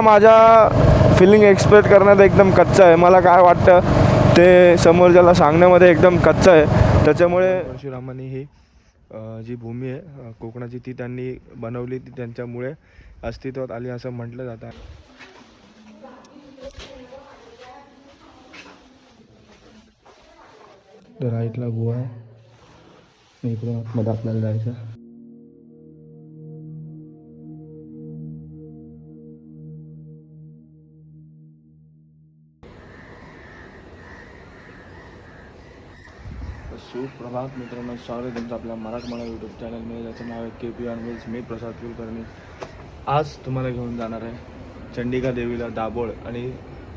माझ्या feeling express करण्यात एकदम कच्चा आहे. मला काय वाटतं ते समोरच्याला सांगण्यामध्ये एकदम कच्चं आहे. त्याच्यामुळे परशुरामांनी ही जी भूमी आहे कोकणाची ती त्यांनी बनवली. ती त्यांच्यामुळे अस्तित्वात आली असं म्हटलं जातं. तर राईटला गोवा आहे. इकडून आतमध्ये आपल्याला जायचं सुप्रभात मित्रांनो स्वागत आहे तुमचं आपल्या मराठमोळा यूट्यूब चॅनलमध्ये ज्याचं नाव आहे के पी ऑन व्हील्स मी प्रसाद कुलकर्णी. आज तुम्हाला घेऊन जाणार आहे चंडिका देवीला दाभोळ आणि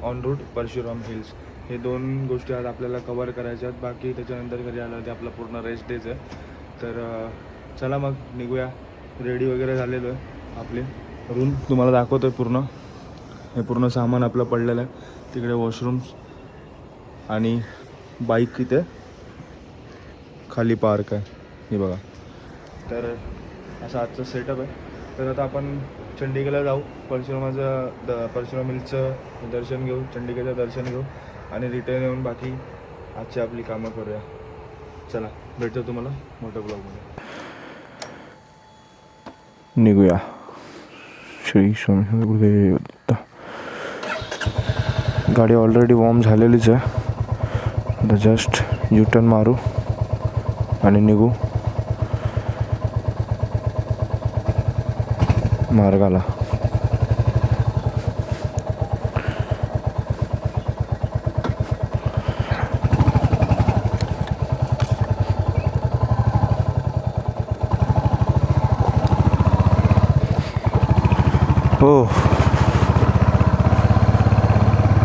ऑन रूट परशुराम हिल्स हे दोन गोष्टी आज आपल्याला कवर करायच्या आहेत. बाकी त्याच्यानंतर घरी आलं ते आपला पूर्ण रेस्ट डेच आहे. तर चला मग निघूया. रेडी वगैरे झालेलो आहे. आपले रूम तुम्हाला दाखवतो आहे पूर्ण. हे पूर्ण सामान आपलं पडलेलं आहे. तिकडे वॉशरूम्स आणि बाईक इथे. खाली पार्क आहे. हे बघा. तर असा आजचा सेटअप आहे. तर आता आपण चंडिगेला जाऊ. परशुरामाचं द परशुराम हिलचं दर्शन घेऊ चंडिगेचं दर्शन घेऊ आणि रिटर्न येऊन बाकी आजची आपली कामं करूया. चला भेटतो तुम्हाला मोठ्या ब्लॉगमध्ये निघूया. श्री स्वामी गुरुदेव. गाडी ऑलरेडी वॉर्म झालेलीच आहे. जस्ट यू टर्न मारू. आणि निघू. मार्गाला हो.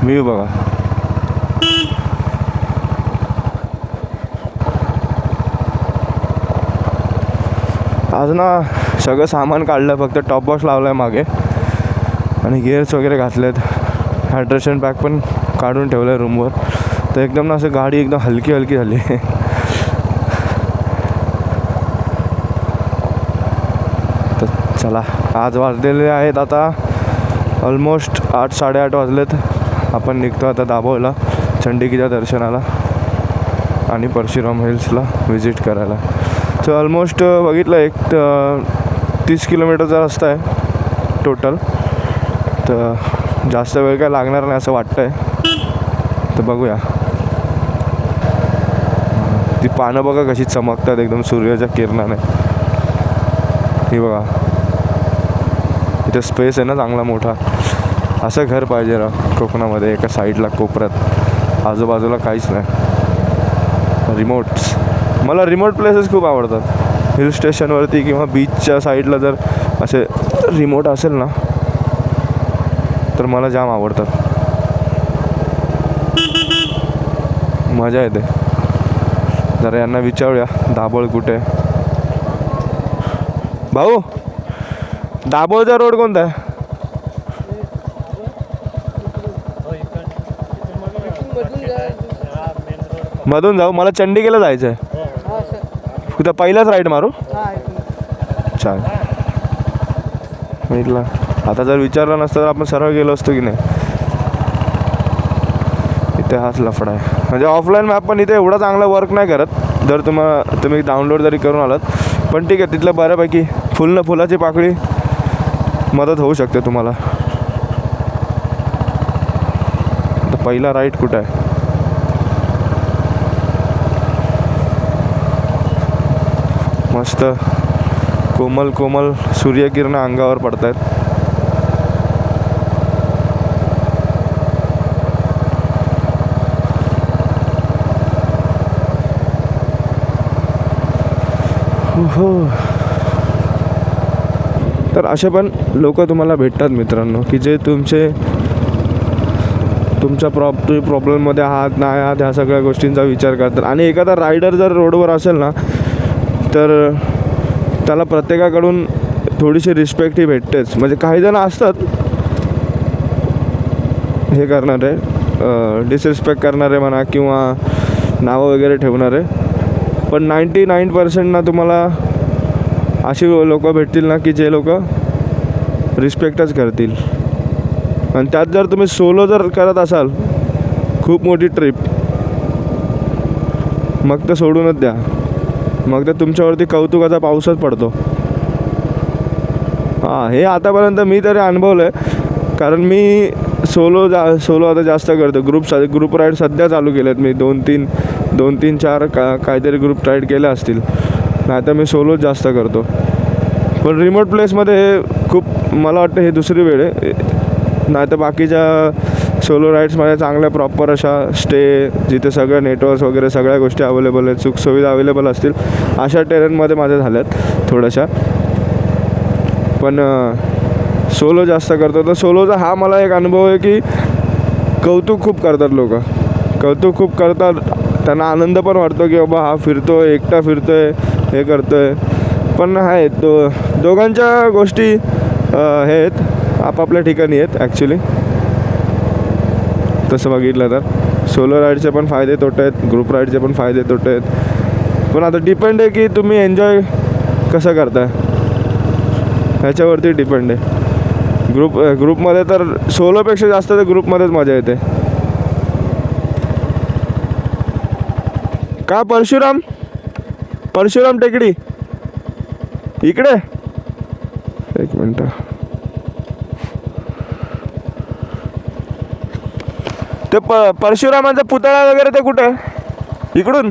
व्ह्यू बघा. आज ना सगळं सामान काढलं फक्त टॉप बॉक्स लावला आहे मागे. आणि गिअर्स वगैरे घातलेत. हायड्रेशन पॅक पण काढून ठेवलं आहे रूमवर तर एकदम ना असं गाडी एकदम हलकी हलकी झाली. तर चला आज वाजलेले आहेत आता ऑलमोस्ट आठ साडेआठ वाजलेत. आपण निघतो आता दाभोळला चंडिकीच्या दर्शनाला आणि परशुराम हिल्सला व्हिजिट करायला. तर ऑलमोस्ट बघितलं एक तीस किलोमीटरचा रस्ता आहे टोटल तर जास्त वेळ काय लागणार नाही असं वाटतं आहे तर बघूया. ती पानं बघा कशी चमकतात एकदम सूर्याच्या किरणाने. ही बघा. इथे स्पेस आहे ना चांगला मोठा. असं घर पाहिजे ना कोकणामध्ये एका साईडला कोपऱ्यात. आजूबाजूला काहीच नाही. रिमोट्स मला रिमोट प्लेसेस खूप आवडतात. हिल स्टेशनवरती किंवा बीचच्या साईडला जर असे रिमोट असेल ना तर मला जाम आवडतात. मजा येते. जरा यांना विचारूया दाभोळ कुठे. भाऊ दाभोळचा रोड कोणता आहे? मधून जाऊ. मला चंडिगेला जायचं आहे तिथं पहिलाच राईड मारू? चालेल. म्हटलं आता जर विचारलं नसतं तर आपण सरळ गेलो असतो की नाही? इथे हाच लफडा आहे. म्हणजे ऑफलाईन मॅप पण इथे एवढा चांगला वर्क नाही करत. जर तुम्हाला तुम्ही डाउनलोड जरी करून आलात पण ठीक आहे तिथलं बऱ्यापैकी फुल न फुलाची पाकळी मदत होऊ शकते तुम्हाला. पहिला राईड कुठं आहे? मस्त कोमल कोमल सूर्यकिरण अंगावर पडत आहेत हो. तर असे पण लोक तुम्हाला भेटतात मित्रांनो की जे तुमचे तुमच्या प्रॉब तुम्ही प्रॉब्लेममध्ये आहात नाही आहात ह्या सगळ्या गोष्टींचा विचार करतात. आणि एखादा रायडर जर रोडवर असेल ना तर त्याला प्रत्येकाकडून थोडीशी रिस्पेक्ट ही भेटतेच. म्हणजे काही जण असतात हे करणारे डिसरिस्पेक्ट करणारे म्हणा किंवा नावं वगैरे ठेवणारे. पण नाईंटी नाईन पर्सेंट ना तुम्हाला अशी लोक भेटतील ना की जे लोक रिस्पेक्टच करतील. आणि त्यात जर तुम्ही सोलो जर करत असाल खूप मोठी ट्रिप मग तर सोडूनच द्या. मग तर तुमच्यावरती कौतुकाचा पाऊसच पडतो. हां हे आतापर्यंत मी तरी अनुभवलं आहे कारण मी सोलो जा सोलो आता जास्त करतो. ग्रुप सा ग्रुप राईड सध्या चालू केलेत मी. दोन तीन दोन तीन चार का काहीतरी ग्रुप राईड केले असतील. नाही तर मी सोलोच जास्त करतो. पण रिमोट प्लेसमध्ये हे खूप मला वाटतं हे दुसरी वेळ आहे. नाही तर बाकीच्या सोलो राईड्समध्ये चांगल्या प्रॉपर अशा स्टे जिथे सगळं नेटवर्क्स वगैरे सगळ्या गोष्टी अवेलेबल आहेत सुखसुविधा अवेलेबल असतील अशा टेरेनमध्ये माझ्या झाल्यात थोड्याशा. पण सोलो जास्त करतो. तर सोलोचा हा मला एक अनुभव आहे की कौतुक खूप करतात लोक. कौतुक खूप करतात. त्यांना आनंद पण वाटतो की बाबा हा फिरतो आहे एकटा फिरतो आहे हे करतो आहे पण आहे दो दोघांच्या गोष्टी हे आहेत आपापल्या ठिकाणी आहेत ॲक्च्युली तसं बघितलं तर. सोलो राईडचे पण फायदे तोटे आहेत ग्रुप राईडचे पण फायदे तोटे आहेत. पण आता डिपेंड आहे की तुम्ही एन्जॉय कसं करताय? ह्याच्यावरती डिपेंड आहे. ग्रुप ग्रुपमध्ये तर सोलोपेक्षा जास्त तर ग्रुपमध्येच मजा येते. का परशुराम? परशुराम टेकडी? इकडे? एक मिनटं. ते प परशुरामाचा पुतळा वगैरे ते कुठे? इकडून?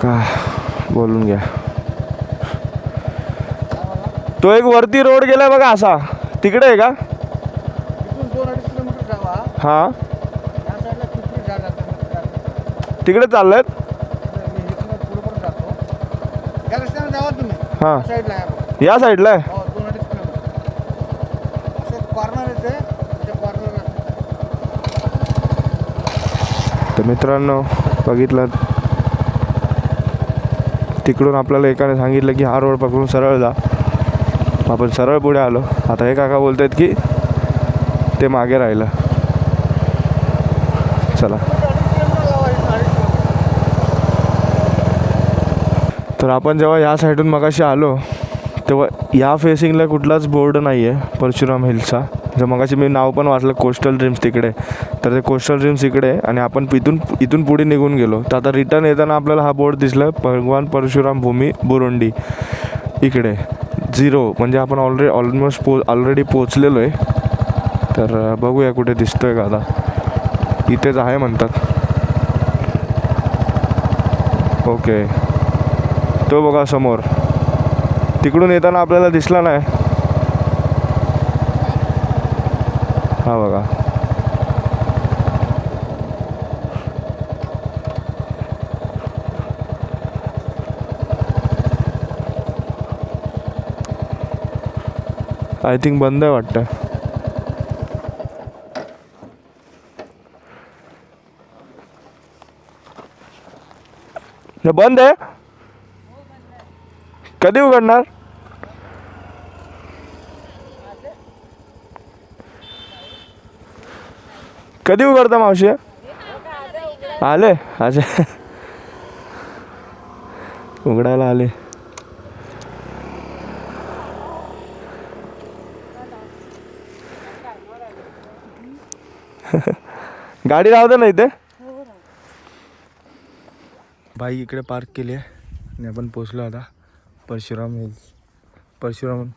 का? बोलून घ्या. तो एक वरती रोड गेलाय बघा असा. तिकडे आहे का? हा. तिकडे चाललेत? इथून पुढे पण जातो. या रस्त्याने जावा तुम्ही. हा. या साईडला आहे बघा. या साईडला आहे हो दोन अडीच किलोमीटर असं कॉर्नर येते त्या कॉर्नर तर मित्रांनो बघितलं. तिकडून आपल्याला एकाने सांगितलं की हा रोड पकडून सरळ जा. आपण सरळ पुढे आलो. आता हे काका बोलत आहेत की ते मागे राहिलं. चला. तर आपण जेव्हा या साईडून मगाशी आलो तेव्हा या फेसिंगला कुठलाच बोर्ड नाही आहे परशुराम हिल्सचा जर मगाशी मी नाव पण वाचलं कोस्टल ड्रीम्स तिकडे. तर ते कोस्टल ड्रीम्स इकडे आणि आपण इथून इथून पुढे निघून गेलो. तर आता रिटर्न येताना आपल्याला हा बोर्ड दिसला भगवान परशुराम भूमी बुरुंडी. इकडे झिरो म्हणजे आपण ऑलरेडी ऑलमोस्ट पो ऑलरेडी पोचलेलो आहे. तर बघूया कुठे दिसतोय का आता. इथेच आहे म्हणतात. ओके तो बघा समोर. तिकडून येताना आपल्याला दिसला नाही. हा बघा. आय थिंक बंद आहे वाटतं. बंद आहे? कधी उघडणार? कधी उघडता मावशी? आले? अच्छा. उघडायला आले. गाडी राहू ना इथे. बाई इकडे पार्क केली आहे. आणि आपण पोचलो आता. परशुराम हिल्स परशुराम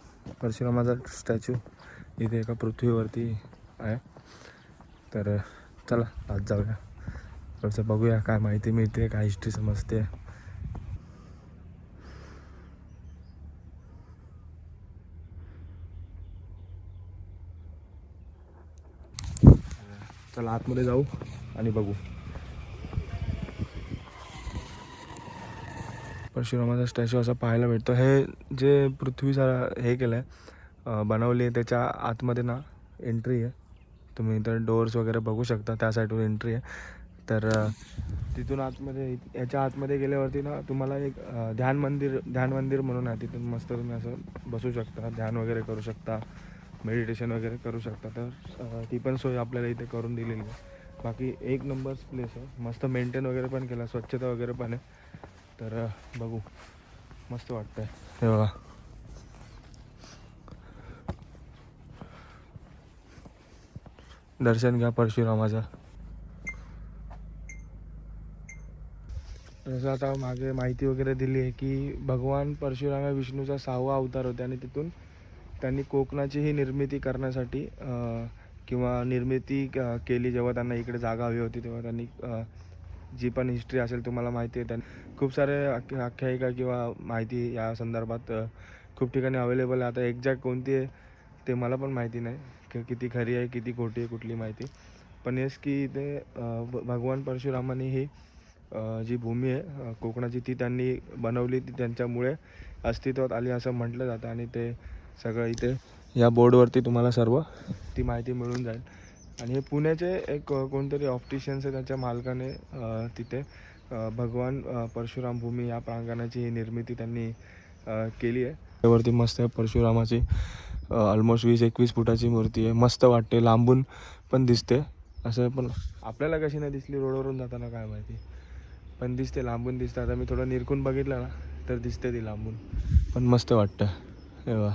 परशुरामाचा स्टॅच्यू इथे एका पृथ्वीवरती आहे. तर चला आज जाऊया. थोडंसं बघूया काय माहिती मिळते काय हिस्ट्री समजते. चला आतमध्ये जाऊ आणि बघू. परशुरामाचा स्टॅच्यू असा पाहायला भेटतो. हे जे पृथ्वीचा हे केलं आहे बनवली आहे त्याच्या आतमध्ये ना एंट्री आहे. तुम्ही इथं डोअर्स वगैरे बघू शकता त्या साईडवर एंट्री आहे. तर तिथून आतमध्ये याच्या आतमध्ये गेल्यावरती ना तुम्हाला एक ध्यान मंदिर ध्यान मंदिर म्हणून आहे तिथून मस्त तुम्ही असं बसू शकता ध्यान वगैरे करू शकता मेडिटेशन वगैरे करू शकता. तर ती पण सोय आपल्याला इथे करून दिलेली आहे. बाकी एक नंबर्स प्लेस आहे. मस्त मेंटेन वगैरे पण केला स्वच्छता वगैरे पण आहे. तर बघू. मस्त वाटतं हे बघा. दर्शन घ्या परशुरामाचं. जसं आता मागे माहिती वगैरे दिली आहे की भगवान परशुराम या विष्णूचा सहावा अवतार होते आणि तिथून त्यांनी कोकणाची ही निर्मिती करण्यासाठी किंवा निर्मिती क- केली जेव्हा त्यांना इकडे जागा हवी होती तेव्हा त्यांनी जी पण हिस्ट्री असेल तुम्हाला माहिती आहे त्यांनी खूप सारे आख्या- आख्यायिका किंवा माहिती या संदर्भात खूप ठिकाणी अवेलेबल आहे. आता एक्झॅक्ट कोणती आहे ते मला पण माहिती नाही. की किती खरी आहे किती खोटी आहे कुठली माहिती. पण येस की ते भगवान परशुरामाने ही जी भूमी आहे कोकणाची ती त्यांनी बनवली ती त्यांच्यामुळे अस्तित्वात आली असं म्हटलं जातं आणि ते सगळं इथे या बोर्डवरती तुम्हाला सर्व ती माहिती मिळून जाईल. आणि हे पुण्याचे एक कोणतरी ऑप्टिशियन्स आहे त्याच्या मालकाने तिथे भगवान परशुराम भूमी या प्रांगणाची ही निर्मिती त्यांनी केली आहे. त्यावरती मस्त आहे परशुरामाची ऑलमोस्ट वीस एकवीस फुटाची मूर्ती आहे. मस्त वाटते लांबून पण दिसते. असं पण आपल्याला कशी नाही दिसली रोडवरून जाताना काय माहिती. पण दिसते लांबून दिसते. आता मी थोडं निरखून बघितलं ना तर दिसते ती लांबून. पण मस्त वाटतं. एवा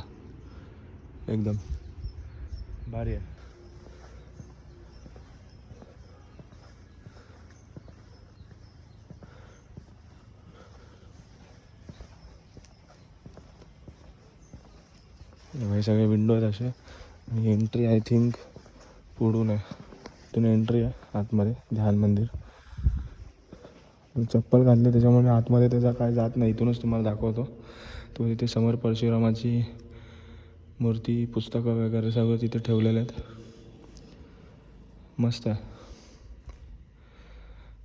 एकदम. भारी आहे. हे सगळे विंडो आहेत असे. आणि एंट्री आय थिंक पुढून आहे. तिथून एंट्री आहे आतमध्ये ध्यान मंदिर. चप्पल घातली त्याच्यामुळे आतमध्ये त्याचा काय जात नाही. इथूनच तुम्हाला दाखवतो. तो तिथे समोर परशुरामाची मूर्ती पुस्तकं वगैरे सगळं तिथे ठेवलेलं आहेत. मस्त आहे.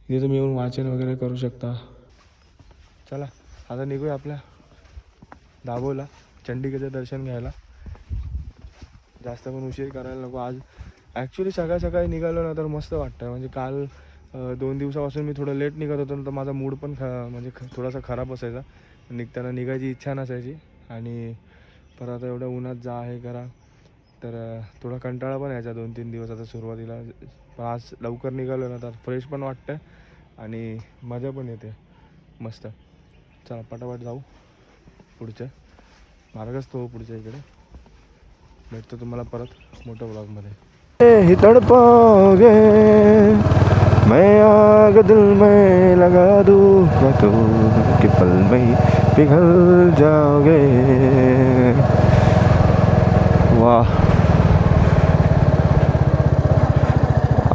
इथे तुम्ही येऊन वाचन वगैरे करू शकता. चला आता निघूया आपल्या दाभोला चंडिकेचं दर्शन घ्यायला. जास्त पण उशीर करायला नको. आज ॲक्च्युली सकाळी सकाळी निघालो ना तर मस्त वाटतं म्हणजे काल दोन दिवसापासून मी थोडं लेट निघत होतो ना तर माझा मूड पण ख म्हणजे ख थोडासा खराब असायचा. निघताना निघायची इच्छा नसायची. आणि परत आता एवढ्या उन्हात जा हे करा. तर थोडा कंटाळा पण यायचा दोन तीन दिवस आता सुरुवातीला. पण आज लवकर निघालो ना तर फ्रेश पण वाटतं आणि मजा पण येते. मस्त. चला पटापट जाऊ पुढच्या मार्गच तो पुढच्या इकडे. भेटतो तुम्हाला परत मोठ्या ब्लॉगमध्ये. ही तडपागे मैं आग दिल में लगा दूंगा तो कि पल में पिघल जाओगे। वाह।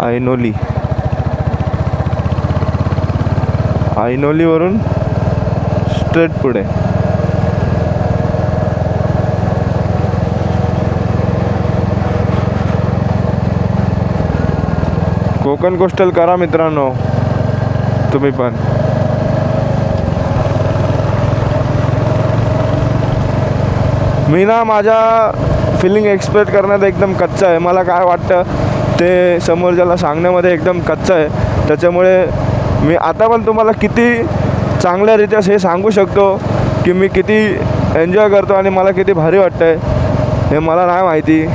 आयनोली आयनोलीवरून स्ट्रेट पुढे. कोकण कोस्टल करा मित्रांनो. तुम्ही पण. मी ना माझ्या फिलिंग एक्सप्रेस करण्यात एकदम कच्चा आहे. मला काय वाटतं ते समोरच्याला सांगण्यामध्ये एकदम कच्चा आहे. त्याच्यामुळे मी आता पण तुम्हाला किती चांगल्यारीत्या हे सांगू शकतो की मी किती एन्जॉय करतो आणि मला किती भारी वाटतं आहे हे मला नाही माहिती.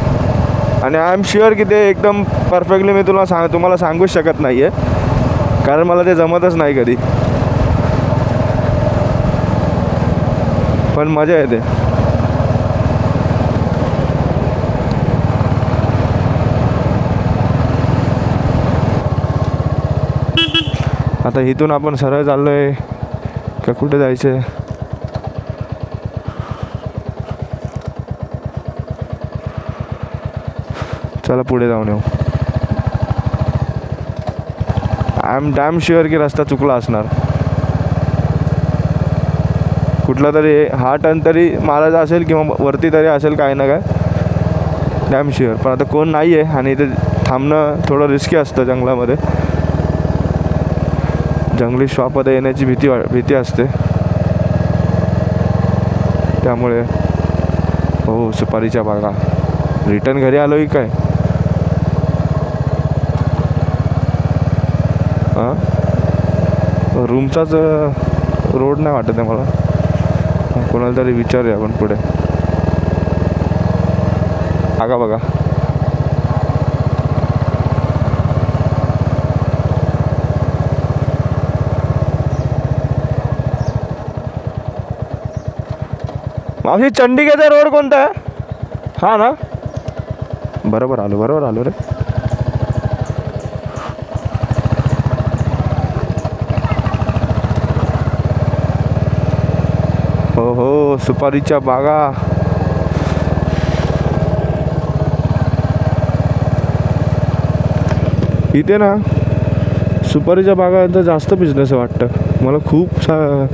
आणि आय एम शुअर की ते एकदम परफेक्टली मी तुला सांग तुम्हाला सांगूच शकत नाही आहे कारण मला ते जमतच नाही कधी. पण मजा येते. आता इथून आपण सरळ चाललो आहे का कुठे जायचं आहे चला पुढे जाऊन येऊ. आय एम डॅम शुअर की रस्ता चुकला असणार. कुठला तरी हा टर्न तरी मारायचा असेल किंवा वरती तरी असेल काय ना काय. डॅम शुअर पण आता कोण नाही आहे आणि इथे थांबणं थोडं रिस्की असतं जंगलामध्ये. जंगली श्वापमध्ये येण्याची भीती वा भीती असते. त्यामुळे हो सुपारीच्या बागा. रिटर्न घरी आलो की काय? हां? रूमचाच रोड नाही वाटत आहे मला. कोणाला तरी विचारूया आपण पुढे. बघा बघा. मावशी चंडिकेचा रोड कोणता आहे? हा ना? बरोबर आलो बरोबर आलो रे हो हो सुपारीच्या बागा. इथे ना सुपारीच्या बागांचा जास्त बिझनेस आहे वाटतं. मला खूप सा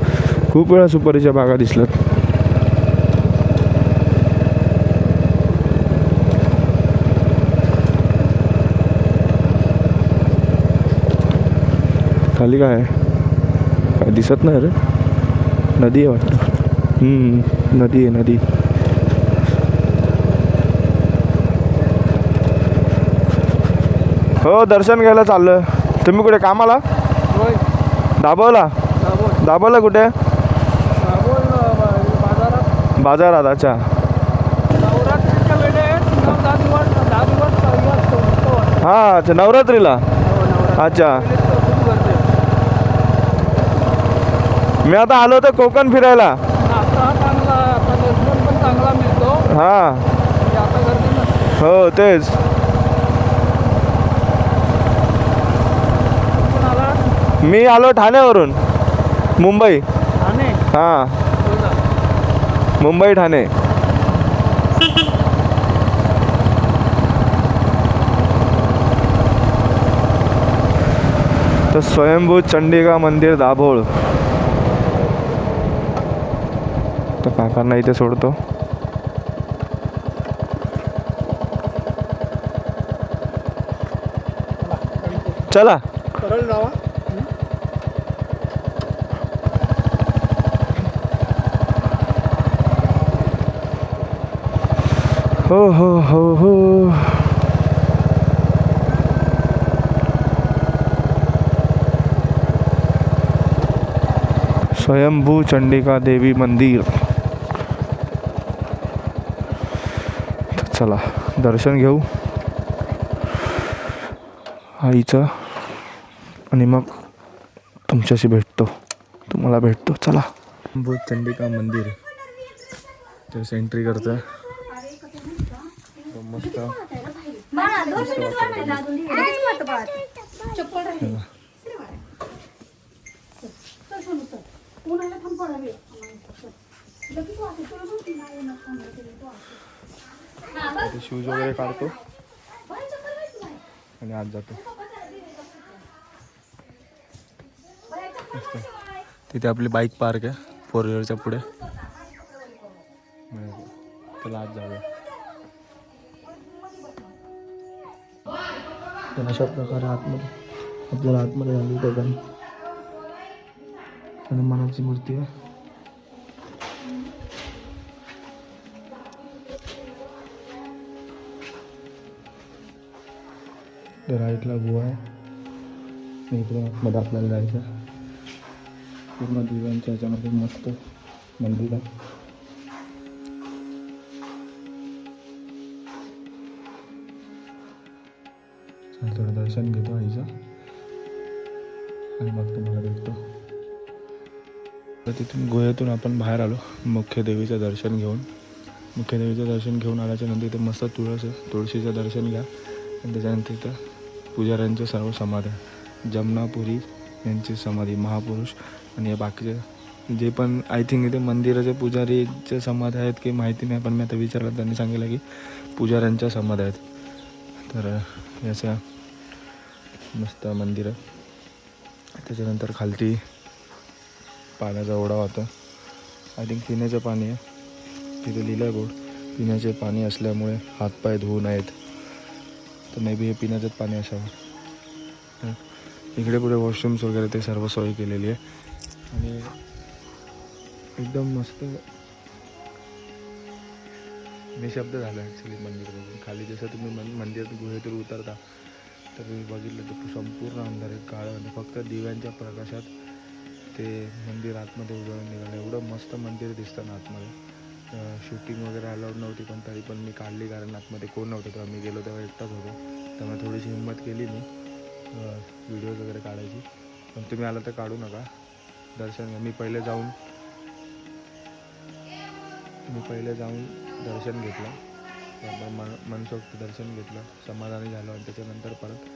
खूप वेळा सुपारीच्या बागा दिसल्यात. खाली काय आहे? काय दिसत नाही रे. नदी आहे वाटतं. नदी आहे नदी. हो दर्शन घ्यायला चाललं तुम्ही कुठे कामाला? दाबवला दाबवला कुठे? बाजारात. अच्छा. हे अच्छा नवरात्रीला? हो. अच्छा. मी आता आलो होतो कोकण फिरायला नाश्ता चांगला आता दर्शन पण चांगला मिळतो हां. म्हणजे हो तेच. मी आलो ठाण्यावरून. मुंबई. हां? मुंबई ठाणे. तर स्वयंभू चंडिका मंदिर दाभोळ. तर काकांना इथे सोडतो. चला. सरळ जावा हो हो हो हो. स्वयंभू चंडिका देवी मंदिर. चला दर्शन घेऊ. आईचं. आणि मग तुमच्याशी भेटतो तुम्हाला भेटतो चला भूत चंडिका मंदिर तर एंट्री करतोय मस्त. हा. शूज वगैरे काढतो. आणि आज जातो तिथे आपली बाईक पार्क आहे फोर व्हीलरच्या पुढे. त्याला आज जाऊया. तर अशा प्रकारे आतमध्ये आपल्याला आतमध्ये आली गगन हनुमानाची मूर्ती आहे. राईटला गुवा आहे. इकडे आतमध्ये आपल्याला जायचं पूर्ण दिव्यांच्या ह्याच्यामध्ये मस्त मंदिर आहे. थोडं दर्शन घेतो आईचं. आणि मग तुम्हाला भेटतो. तर तिथून गोव्यातून आपण बाहेर आलो मुख्य देवीचं दर्शन घेऊन. मुख्य देवीचं दर्शन घेऊन आल्याच्यानंतर इथे मस्त तुळस आहे तुळशीचं दर्शन घ्या. आणि त्याच्यानंतर इथं पुजाऱ्यांचं सर्व समाधी आहे जमनापुरी यांची समाधी महापुरुष आणि या बाकीचे जे पण आय थिंक इथे मंदिराचे पुजारीच्या समाधी आहेत की माहिती नाही पण मी आता विचारलं त्यांनी सांगितलं की पुजाऱ्यांच्या समाधी आहेत. तर याच्या मस्त मंदिर. त्याच्यानंतर खालती पाण्याचा ओढा होता. आय थिंक पिण्याचं पाणी आहे. तिथे लिहिलं आहे बोर्ड पिण्याचे पाणी असल्यामुळे हातपाय धुवू नयेत. तर मे बी हे पिण्याचंच पाणी असावं. इकडे पुढे वॉशरूम्स वगैरे ते सर्व सोय केलेली आहे. आणि एकदम मस्त निशब्द झाला ॲक्च्युली मंदिर बघून खाली जसं तुम्ही मन मंदिरात गुहेतून उतरता तर तुम्ही बघितलं तर संपूर्ण अंधार आहे काळं आणि फक्त दिव्यांच्या प्रकाशात ते मंदिर आतमध्ये उजळून निघालं. एवढं मस्त मंदिर दिसतं ना आतमध्ये. शूटिंग वगैरे अलाउड नव्हती पण तरी पण मी काढली कारण आतमध्ये कोण नव्हतं. तेव्हा मी गेलो तेव्हा एकटाच होतो. त्यामुळे थोडीशी हिंमत केली मी. व्हिडिओज वगैरे काढायची. पण तुम्ही आला तर काढू नका. दर्शन मी पहिले जाऊन मी पहिले जाऊन दर्शन घेतलं. मन मनसोक्त दर्शन घेतलं. समाधानी झालं आणि त्याच्यानंतर परत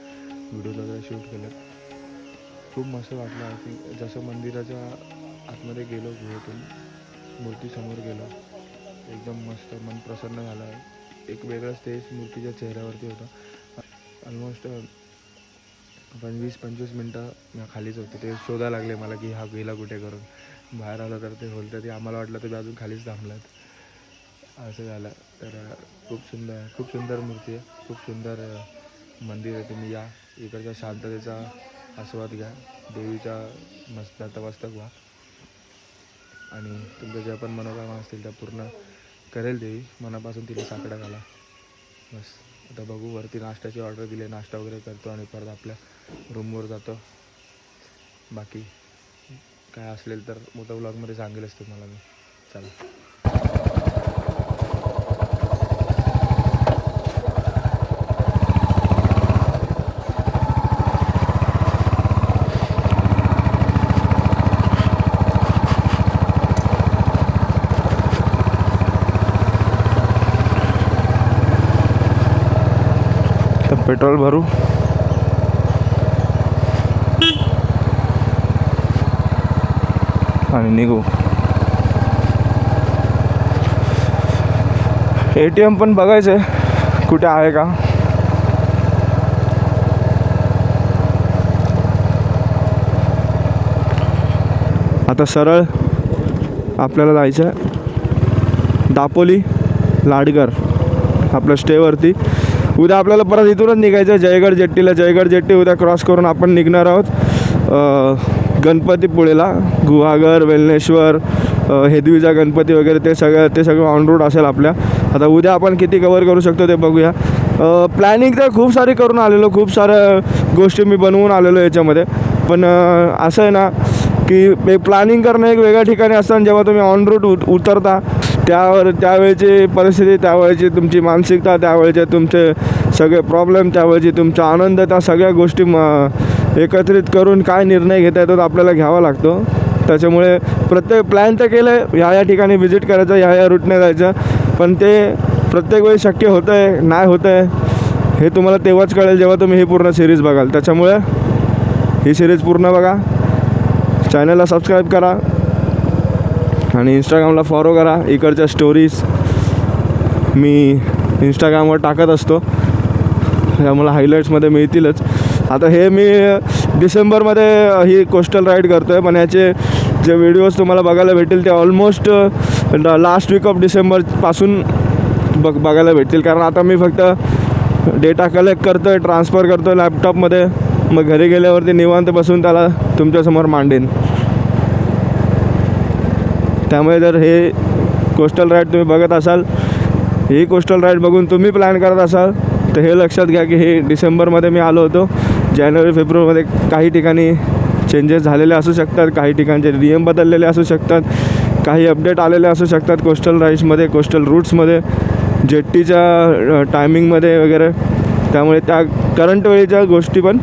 व्हिडिओज वगैरे शूट केलं. खूप मस्त वाटलं. आय थिंक जसं मंदिराच्या आतमध्ये गेलो गुहेतून मूर्तीसमोर गेलो. एकदम मस्त मन प्रसन्न झालं. एक वेगळंच स्टेज मूर्तीच्या चेहऱ्यावरती होता. ऑलमोस्ट पंचवीस पंचवीस मिनटं खालीच होते. ते शोधायला लागले मला की हा गेला कुठे करून. बाहेर आलं तर ते बोलतं ते आम्हाला वाटलं ते अजून खालीच थांबलात. असं झालं. तर खूप सुंदर खूप सुंदर मूर्ती आहे. खूप सुंदर मंदिर आहे. तुम्ही या. इकडच्या शांततेचा आस्वाद घ्या. देवीचा मस्त नतमस्तक व्हा. आणि तुमच्या ज्या पण मनोकामना असतील त्या पूर्ण करेल देवी. मनापासून तिला साकडा घाला. बस. आता बघू वरती नाश्त्याची ऑर्डर दिली आहे. नाश्ता वगैरे करतो आणि परत आपल्या रूमवर जातो. बाकी काय असेल तर मोठ्या ब्लॉगमध्ये सांगेलच तुम्हाला मी. चला. पेट्रोल भरू. आणि निघू. ए टी एम पण बघायचं आहे कुठे आहे का? आता सरळ आपल्याला जायचं आहे दापोली लाडगर आपल्या स्टेवरती उद्या आपल्याला परत इथूनच निघायचं आहे जयगड जेट्टीला. जयगड जेट्टी उद्या क्रॉस करून आपण निघणार आहोत. गणपतीपुळेला. गुहागर वेलनेश्वर अ, हेदवीचा गणपती वगैरे ते सगळं ते सगळं ऑन रोड असेल आपल्या. आता उद्या आपण किती कवर करू शकतो ते बघूया. प्लॅनिंग तर खूप सारी करून आलेलो खूप साऱ्या गोष्टी मी बनवून आलेलो याच्यामध्ये. पण असं आहे ना की प्लॅनिंग करणं एक वेगळ्या ठिकाणी असतं आणि जेव्हा तुम्ही ऑन रूट उत उतरता त्यावर त्यावेळची परिस्थिती त्यावेळची तुमची मानसिकता त्यावेळचे तुमचे सगळे प्रॉब्लेम त्यावेळेची तुमचा आनंद त्या सगळ्या गोष्टी म एकत्रित करून काय निर्णय घेता येतो आपल्याला घ्यावा लागतो. त्याच्यामुळे प्रत्येक प्लॅन तर केलं आहे ह्या या ठिकाणी व्हिजिट करायचं ह्या या रूटने जायचं पण ते प्रत्येक वेळी शक्य होतं आहे नाही होतं आहे हे तुम्हाला तेव्हाच कळेल जेव्हा तुम्ही ही पूर्ण सिरीज बघाल. त्याच्यामुळे ही सिरीज पूर्ण बघा. चॅनलला सबस्क्राईब करा. आणि इंस्टाग्रामला फॉलो करा. इकडच्या स्टोरीज मी इंस्टाग्रामवर टाकत असतो. त्यामुळे हायलाईट्समध्ये मिळतीलच. आता हे मी डिसेंबरमध्ये ही कोस्टल राईड करतो आहे पण याचे जे व्हिडिओज तुम्हाला बघायला भेटतील ते ऑलमोस्ट लास्ट वीक ऑफ डिसेंबरपासून बघ बघायला भेटतील. कारण आता मी फक्त डेटा कलेक्ट करतो आहे ट्रान्सफर करतो आहे लॅपटॉपमध्ये मग घरी गेल्यावरती निवांत बसून त्याला तुमच्यासमोर मांडेन. त्यामुळे जर हे कोस्टल राईड तुम्ही बघत असाल ही कोस्टल राईड बघून तुम्ही प्लॅन करत असाल तर हे लक्षात घ्या की हे डिसेंबरमध्ये मी आलो होतो. जानेवारी फेब्रुवारीमध्ये काही ठिकाणी चेंजेस झालेले असू शकतात काही ठिकाणचे नियम बदललेले असू शकतात काही अपडेट आलेले असू शकतात कोस्टल राईड्समध्ये कोस्टल रूट्समध्ये जेट्टीच्या टायमिंगमध्ये वगैरे. त्यामुळे त्या करंट वेळेच्या गोष्टी पण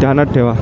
ध्यानात ठेवा.